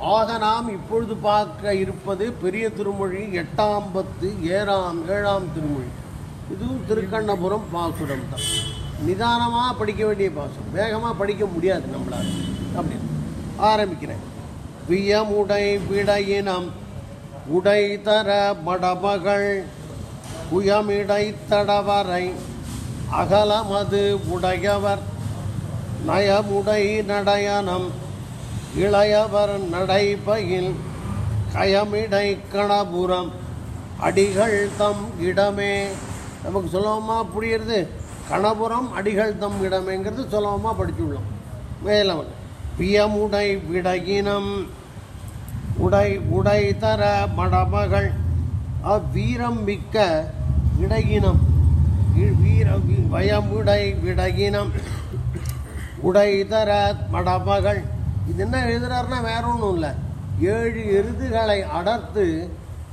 ஆக நாம் இப்பொழுது பார்க்க இருப்பது பெரிய திருமொழி எட்டாம் பத்து ஏழாம் ஏழாம் திருமொழி. இதுவும் திருக்கண்ணபுரம் பாசுரம் தான். நிதானமாக படிக்க வேண்டிய பாசுரம். வேகமாக படிக்க முடியாது நம்மளால். அப்படின்னு ஆரம்பிக்கிறேன். வியமுடை விடையினம் உடை தர மடமகள் புயமிடை தடவரை அகலமது உடையவர் நயமுடை நடயனம் இளையவர் நடைபயில் கயமிடை கணபுரம். அடிகள் தம் இடமே. நமக்கு சுலபமாக புரியுறது? கணபுரம் அடிகள் தம் இடமேங்கிறது சுலபமாக படிச்சுள்ளோம். மேலவன் பியமுடை விடகினம் உடை உடை தர மடமகள். அவ்வீரம் மிக்க இடையினம். வீர வயமுடை விடகினம் உடை தர மடமகள். இது என்ன எழுதுறாருன்னா வேற ஒன்றும் இல்லை. ஏழு எருதுகளை அடர்த்து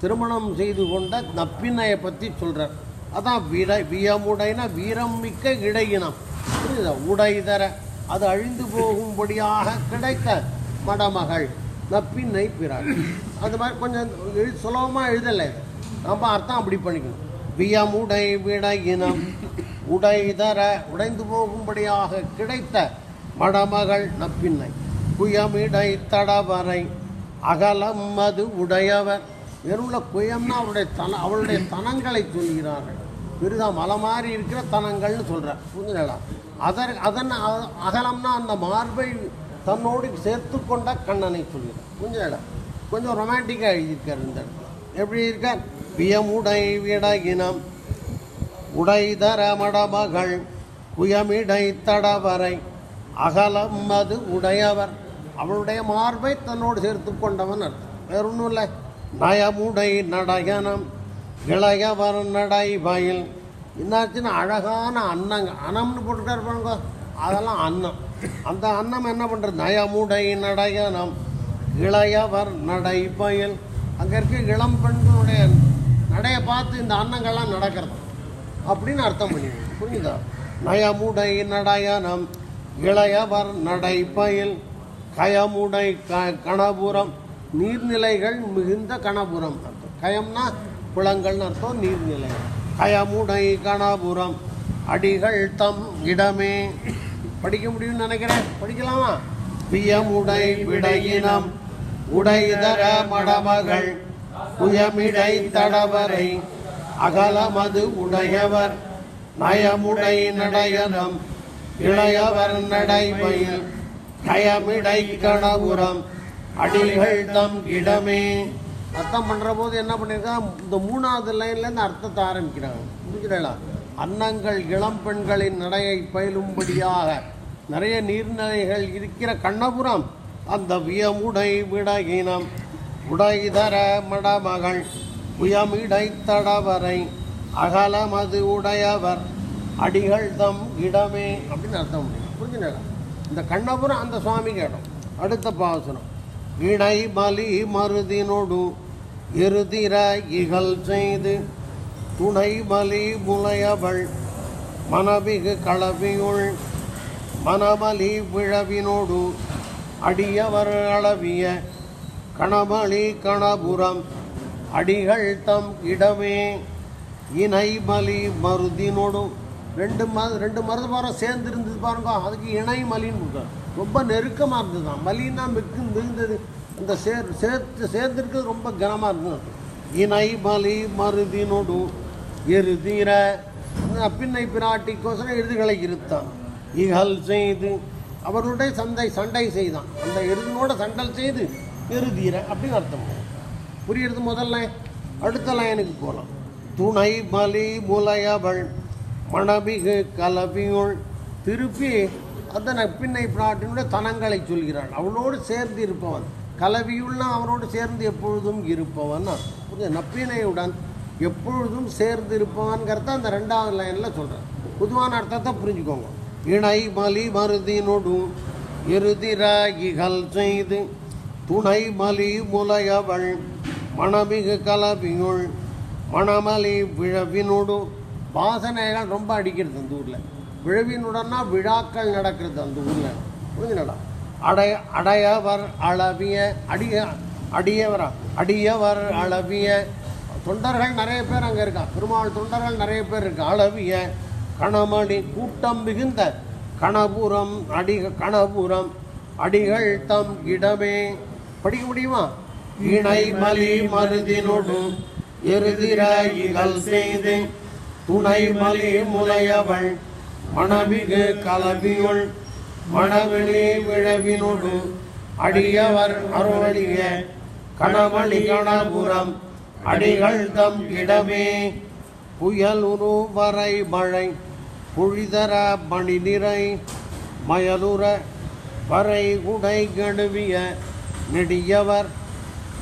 திருமணம் செய்து கொண்ட நப்பின்னையை பற்றி சொல்கிறார் அதான் விட வியமுடைனா வீரம் மிக்க இடையினம். புரியுதா? உடை தர அது அழிந்து போகும்படியாக கிடைத்த மடமகள் நப்பின்னை பிறாள் அது மாதிரி கொஞ்சம் எழு சுலபமாக எழுதலை. நம்ம அர்த்தம் அப்படி பண்ணிக்கணும். வியமுடை விடையினம். உடை தர உடைந்து போகும்படியாக கிடைத்த மடமகள் நப்பின்னை குயமிடை தடவரை அகலம் அது உடையவர். வெறும்ல குயம்னா அவருடைய தன அவளுடைய தனங்களை சொல்கிறார்கள். பெரிதா மலை மாதிரி இருக்கிற தனங்கள்னு சொல்கிறார் புரிஞ்சுங்களா அதர் அதன் அகலம்னா அந்த மார்பை தன்னோடு சேர்த்து கொண்ட கண்ணனை சொல்கிறார். புரிஞ்சுங்களா கொஞ்சம் ரொமான்டிக்காக எழுதியிருக்கார் இந்த இடத்துல. எப்படி இருக்கார்? வியமுடை விடகினம் உடைதர மடமகள் குயமிடை தடவரை அகலம் அது உடையவர். அவளுடைய மார்பை தன்னோடு சேர்த்து கொண்டவன் அர்த்தம் வேற ஒன்றும் இல்லை நயமுடை நடயனம் இளையவர் நடை பயில் என்னாச்சுன்னா அழகான அன்னங்க அன்னம்னு போட்டுட்டாரு இருப்பாங்க அதெல்லாம் அன்னம். அந்த அன்னம் என்ன பண்ணுறது நயமுடை நடயனம் இளையவர் நடை பயில் அங்கே இருக்க இளம் பெண்களுடைய நடையை பார்த்து இந்த அன்னங்கள்லாம் நடக்கிறது. அப்படின்னு அர்த்தம் பண்ணிடுவோம் புரியுதா நயமுடை நடயனம் இளையவர் பயில் கயமுடை க கணபுரம். நீர்நிலைகள் மிகுந்த கணபுரம். அர்த்தம் கயம்னா குளங்கள்னு அர்த்தம் நீர்நிலை கயமுடை கணபுரம். அடிகள் தம் இடமே. படிக்க முடியும்னு நினைக்கிறேன். படிக்கலாமா? பியமுடை விடையினம். உடைதர மடமகள். புயமிடை தடவரை. அகலமது உடையவர். நயமுடை நடையனம். இளையவர் நடைபயில். கயமிடை கணபுரம் அடிகள் தம் இடமே. அர்த்தம் பண்ணுற போது என்ன பண்ணியிருக்கா இந்த மூணாவது லைன்லேருந்து அர்த்தத்தை ஆரம்பிக்கிறாங்க. புரிஞ்சுடலாம் அன்னங்கள் இளம் பெண்களின் நடையை பயிலும்படியாக. நிறைய நீர்நிலைகள் இருக்கிற கண்ணபுரம். அந்த வியமுடை விடகினம் உடைதர மடமகள். உயமிடை தடவரை. அகலமது உடையவர். அடிகள் தம் இடமே. அப்படின்னு அர்த்தம் முடியும் புரிஞ்சுங்களா இந்த கண்ணபுரம் அந்த சுவாமிக்கு இடம் அடுத்த பாசனம். இணை மலி மருதினொடு எருதிர இகல் செய்து துணை மலி முளையவள் மனமிகு களவியுள் மனமலி விழவினோடு அடியவர் அளவிய கணமளி கணபுரம் அடிகள் தம் இடமே. இணை மலி மருதினொடும் ரெண்டு ம ரெண்டு மருது மரம் சேர்ந்து இருந்தது பாருங்க. அதுக்கு இணை மலின்னு ரொம்ப நெருக்கமாக இருந்தது. தான் மலின்னா மிக்கு மிகுந்தது. அந்த சேர் சேர்த்து சேர்ந்துருக்கிறது ரொம்ப கனமாக இருந்தது இணை மலி மருதினோடு எருதீர பின்னை பிராட்டிக்கோசரம் எருதுகளை இருத்தான். இகல் செய்து அவர்களுடைய சண்டை சண்டை செய்தான். அந்த எருதினோட சண்டல் செய்து எருதீர அப்படின்னு அர்த்தம். புரியுறது முதல்ல. அடுத்த லைனுக்கு போகலாம் துணை மலி முலையவள் மணமிகு கலவியுள் திருப்பி அதனை பின்னை நாட்டினுடைய தனங்களை சொல்கிறாள். அவளோடு சேர்ந்து இருப்பவன். கலவியுள்னா அவனோடு சேர்ந்து எப்பொழுதும் இருப்பவன். அர்த்தம். நப்பினையுடன் எப்பொழுதும் சேர்ந்து இருப்பவன்கிறத அந்த ரெண்டாவது லைனில் சொல்கிறேன் பொதுவான அர்த்தத்தை புரிஞ்சுக்கோங்க. இணை மலி மருதினொடு இறுதிராகிகள் செய்து துணை மலி முலையவள் மணமிகு கலவியுள் மணமலி விழவினோடு வாசனைகள் ரொம்ப அடிக்கிறது அந்த ஊரில். விழவினுடனா விழாக்கள் நடக்கிறது அந்த ஊரில். புரிஞ்சுனடா அடைய அடையவர் அளவிய அடிய அடியவரா? அடியவர் அளவிய. தொண்டர்கள் நிறைய பேர் அங்கே இருக்கா? பெருமாள் தொண்டர்கள் நிறைய பேர் இருக்கா? அளவிய. கணமணி கூட்டம் மிகுந்த கணபுரம் அடி கணபுரம். அடிகள் தம் இடமே. படிக்க முடியுமா? இணை மலி மருதினொடு எருதிர இகல் செய்து துணை மலி முலையவள் மணமிகு கலவியுள் மணவெளி விழவினொடு அடியவர் அருளிய கணமணி கணபுரம் அடிகள் தம் இடமே. புயல் உருவரை மழை புழிதர மணி நிறை மயலுற வரை குடை கெடுவிய நெடியவர்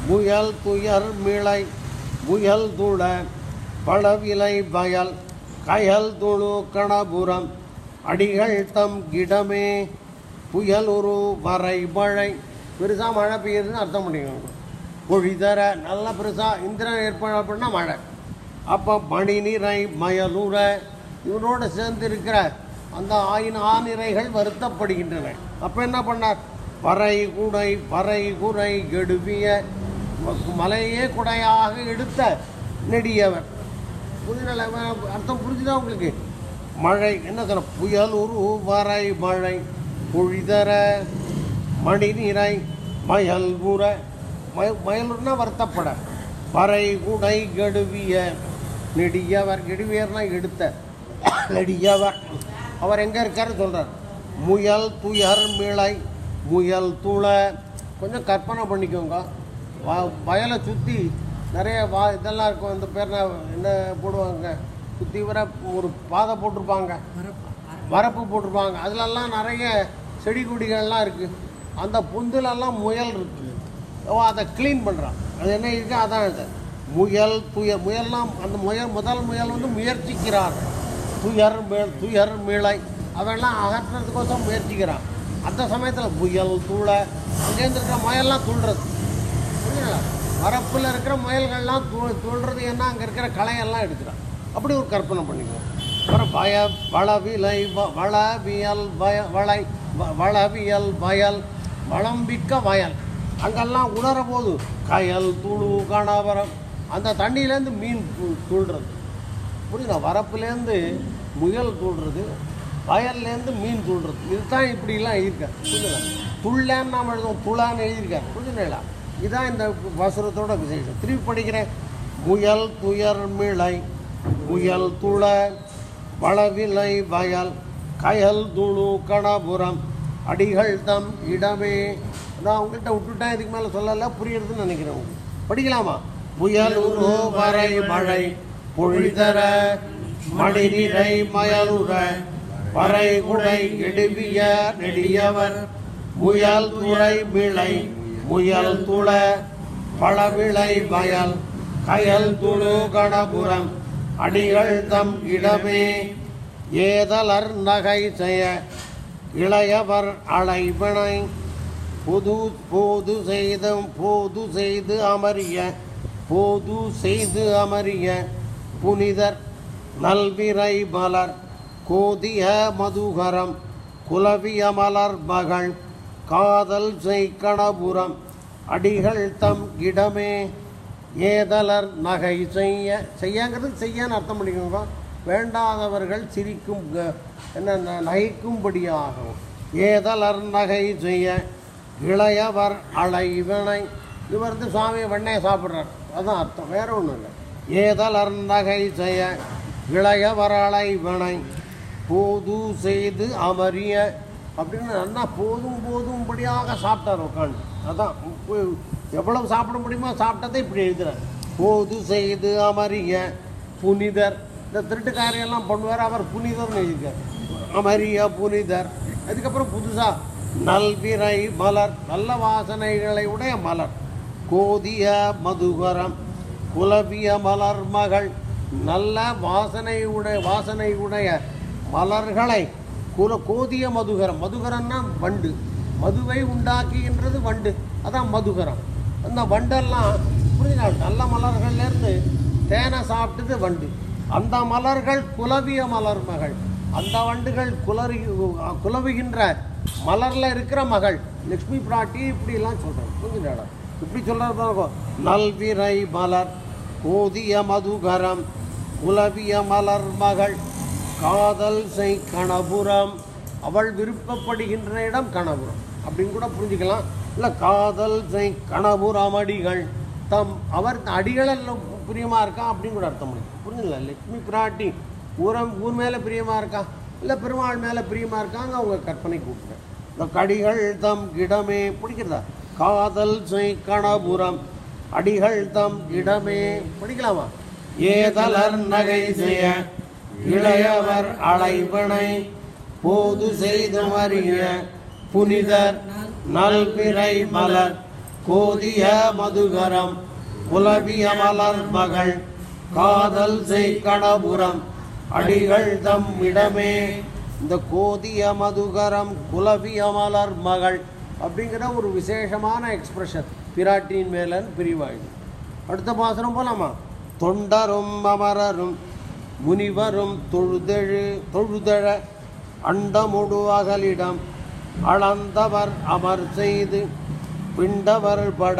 புயல் துயர் மிளை புயல் துள பழவிலை வயல் கயல் துளு கணபுரம் அடிகள் தம் இடமே புயலுரு வரை மழை. பெருசாக மழை பெய்யுதுன்னு அர்த்தம் பண்ணிக்கோங்க. பொழிதர நல்ல பெருசாக இந்திரன் ஏற்பாடு அப்படின்னா மழை. அப்போ மணி நிறை மயலுற இவனோடு சேர்ந்து இருக்கிற அந்த ஆயின் ஆநிறைகள் வருத்தப்படுகின்றன. அப்போ என்ன பண்ணார்? வரை குடை வரை குறை கெடுவிய ம- மலையே குடையாக எடுத்த நெடியவர். புரியல அர்த்தம் புரிஞ்சுதா உங்களுக்கு? மழை என்ன சொல்ற புயல் உரு வரை மழை பொழிதர மணி நிறை மயல் உற மய மயலுர்னா வருத்தப்பட. வரை குடை கெடுவிய நெடியவர் கெடுவியர்னா எடுத்த நெடியவர். அவர் எங்கே இருக்காரு சொல்கிறார் முயல் துயர் மிளை முயல் துள. கொஞ்சம் கற்பனை பண்ணிக்கோங்க. வயலை சுற்றி நிறைய வா இதெல்லாம் இருக்கும். இந்த பேர் என்ன போடுவாங்க? வர ஒரு பாதை போட்டிருப்பாங்க. வரப்பு. போட்டிருப்பாங்க. அதுலெல்லாம் நிறைய செடி கொடிகள்லாம் இருக்குது அந்த புந்திலெல்லாம் முயல் இருக்குது ஓ அதை க்ளீன் பண்ணுறான் அது என்ன இருக்கு? அதான் இது. முயல் துயர் முயல்லாம் அந்த முயல் முதல் முயல் வந்து முயற்சிக்கிறார். துயர் மேல் துயர் மிளை. அவெல்லாம் அகற்றுறதுக்கோசம் முயற்சிக்கிறான். அந்த சமயத்தில் புயல் தூளை அங்கேருந்து இருக்கிற முயல்லாம் துள்ளுறது புரியுதுங்களா? வரப்பில் இருக்கிற முயல்கள்லாம் தூ துள்ளுறது ஏன்னா அங்கே இருக்கிற களையெல்லாம் எடுக்கிறான் அப்படி ஒரு கற்பனை பண்ணிக்குவோம். அப்புறம் பய வளவிலை வளவியல் பய வளை வ- வளவியல் வயல் வளம்பிக்க வயல். அங்கெல்லாம் உணர போது கயல் துளு கணவரம் அந்த தண்ணியிலேருந்து மீன் தூள்றது. புரியுதா? வரப்புலேருந்து முயல் தூள்றது வயல்லேருந்து மீன் தூள்றது. இதுதான் இப்படிலாம் எழுதியிருக்காரு. புரியுதா? துள்ளேன்னு நாம் எழுதுவோம். துளான்னு எழுதியிருக்காரு. புரிஞ்சுங்களா இதான் இந்த வசனத்தோட விசேஷம். திருப்பி படிக்கிறேன். முயல் துயர் மிளை முயல் துள வளவிலை வயல் கயல் துளு கணபுரம் அடிகள் தம் இடமே. நான் உங்கள்கிட்ட விட்டுட்டேன் இதுக்கு மேலே சொல்லல புரியுறதுன்னு நினைக்கிறேன் உங்களுக்கு. படிக்கலாமா? புயல் உரு வரை மழை பொழிதர மடிநிறை மயலுற வரை குடை இடுவிய நெடியவர் புயல் துறை மிளை முயல் துள பழவிளை வயல் கயல் துளு கணபுரம் அடிகள் தம் இடமே ஏதலர் நகை செய்ய இளையவர் அழைவினை புது போது செய்து போது செய்து அமரிய போது செய்து அமரிய புனிதர் நல்விரை மலர் கோதிய மதுகரம் குலவிய மலர் மகள் காதல் செய்கணபுரம் அடிகள் தம் இடமே ஏதலர் நகை செய்ய செய்யங்கிறது செய்யன்னு அர்த்தம் பண்ணிக்கோங்க. வேண்டாதவர்கள் சிரிக்கும் க- என்ன ந- நகைக்கும்படியாகும் ஏதலர் நகை செய்ய இளையவர் அலைவினை. இவர் வந்து சுவாமியை வெண்ணெயை சாப்பிட்றார். அதுதான் அர்த்தம். வேற ஒன்றும் இல்லை. ஏதலர் நகை செய்ய இளையவர் அலைவினை. போது செய்து அமரிய அப்படின்னு நல்லா போதும் போதும்படியாக சாப்பிட்டார் உட்காந்து அதான் எவ்வளவு சாப்பிட முடியுமோ சாப்பிட்டதை இப்படி எழுதுறார். போது செய்து அமரிய புனிதர். இந்த திருட்டுக்காரையெல்லாம் பண்ணுவார் அவர் புனிதர்னு எழுதியிருக்கார். அமரிய புனிதர். அதுக்கப்புறம் புதுசாக நல்விரை மலர் நல்ல வாசனைகளை உடைய மலர். கோதிய மதுகரம் குலவிய மலர் மகள் நல்ல வாசனை உடைய வாசனை உடைய மலர்களை குல கோதிய மதுகரம். மதுகரம்னா வண்டு. மதுவை உண்டாக்குகின்றது வண்டு. அதான் மதுகரம். அந்த வண்டெல்லாம் புரியுதா நல்ல மலர்கள்லேருந்து தேனை சாப்பிட்டது வண்டு. அந்த மலர்கள் குலவிய மலர் மகள். அந்த வண்டுகள் குலரி குலவுகின்ற மலரில் இருக்கிற மகள். லக்ஷ்மி பிராட்டி இப்படிலாம் சொல்கிறார் புரிஞ்சுடா இப்படி சொல்கிறது இருக்கும் நல்விரை மலர் கோதிய மதுகரம் குலவிய மலர் மகள். காதல் செய் கணபுரம். அவள் விருப்பப்படுகின்ற இடம் கணபுரம். அப்படின்னு கூட புரிஞ்சுக்கலாம். இல்லை காதல் செய் கணபுரம் அடிகள். தம் அவர் அடிகளில் பிரியமாக இருக்கா அப்படின்னு கூட அர்த்தம் முடியும் புரிஞ்சுங்களா? லட்சுமி பிராட்டி ஊரம் ஊர் மேலே பிரியமாக இருக்கா? இல்லை பெருமாள் மேலே பிரியமாக இருக்காங்க அவங்க கற்பனை கூப்பிட்டு. இந்த கடிகள் தம் கிடமே. பிடிக்கிறதா காதல் செய் கணபுரம். அடிகள் தம் இடமே படிக்கலாமா ஏதலர் நகை செய்ய இளையவர் அலைவனை போது செய்து மறிய புனிதர் நல்பிறை மலர் கோதிய மதுகரம் புலவிய மலர் மகள் காதல் செய் கணபுரம் அடிகள் தம் இடமே. இந்த கோதிய மதுகரம் குலவிய மலர் மகள் அப்படிங்கிற ஒரு விசேஷமான எக்ஸ்பிரஷன் பிராட்டியின் மேலன் பிரிவாயிடும் அடுத்த பாசனம் போலாமா? தொண்டரும் அமரரும் முனிவரும் தொழுதெழு தொழுதழ அண்டமுடு அகலிடம். அளந்தவர் அமர் செய்து பிண்டவர் பட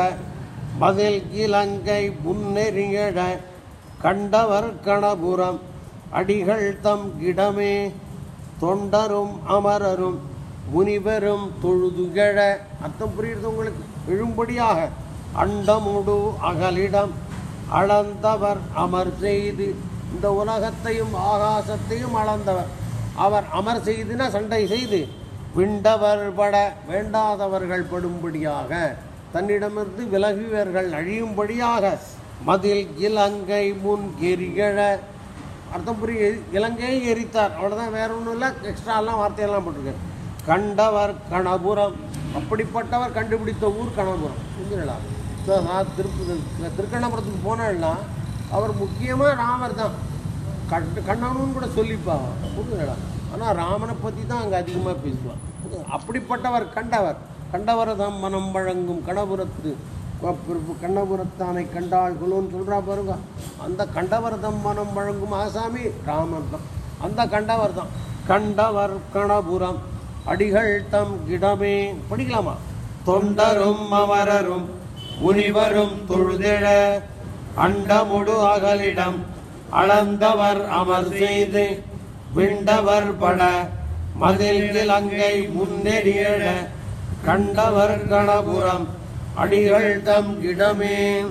மதில் இலங்கை முன்னெறியழ கண்டவர் கணபுரம் அடிகள் தம் இடமே தொண்டரும் அமரரும் முனிவரும் தொழுதுகழ அர்த்தம் புரியுது உங்களுக்கு? எழும்படியாக அண்டமுடு அகலிடம் அளந்தவர் அமர் செய்து இந்த உலகத்தையும் ஆகாசத்தையும் அளந்தவர். அவர் அமர் செய்தின சண்டை செய்து விண்டவர் பட வேண்டாதவர்கள் படும்படியாக தன்னிடமிருந்து விலகுவர்கள் அழியும்படியாக மதில் இலங்கை முன் எரிகழ. அர்த்தம் புரிய இலங்கையை எரித்தார். அவ்வளோதான் வேற ஒன்றும் இல்லை. எக்ஸ்ட்ராலாம் வார்த்தையெல்லாம் போட்டிருக்கேன் கண்டவர் கணபுரம். அப்படிப்பட்டவர் கண்டுபிடித்த ஊர் கணபுரம். புரிஞ்சுங்களா ஸோ நான் திருக்கண்ணபுரத்துக்கு போனேன்னா அவர் முக்கியமாக ராமர் தான். கண் கண்ணனுன்னு கூட சொல்லிப்பா புரிஞ்சுங்களா ஆனால் ராமனை பற்றி தான் அங்கே அதிகமாக பேசுவார் அப்படிப்பட்டவர் கண்டவர். கண்டவரதம் மனம் வழங்கும் கணபுரத்து கண்ணபுரத்தானை கண்டாள்களோன்னு சொல்கிறா பாருங்க. அந்த கண்டவரதம் மனம் வழங்கும் ஆசாமி ராமன் தான். அந்த கண்டவர் தான். கண்டவர் கணபுரம். அடிகள் தம் இடமே படிக்கலாமா? தொண்டரும் அமரரும் முனிவரும் தொழுதெழ அண்டமுடு அகலிடம் அளந்தவர் அமர் செய்து விண்டவர் பட மதில் இலங்கை முன்னெறியழ கண்டவர் கணபுரம் அடிகள் தம் இடமே.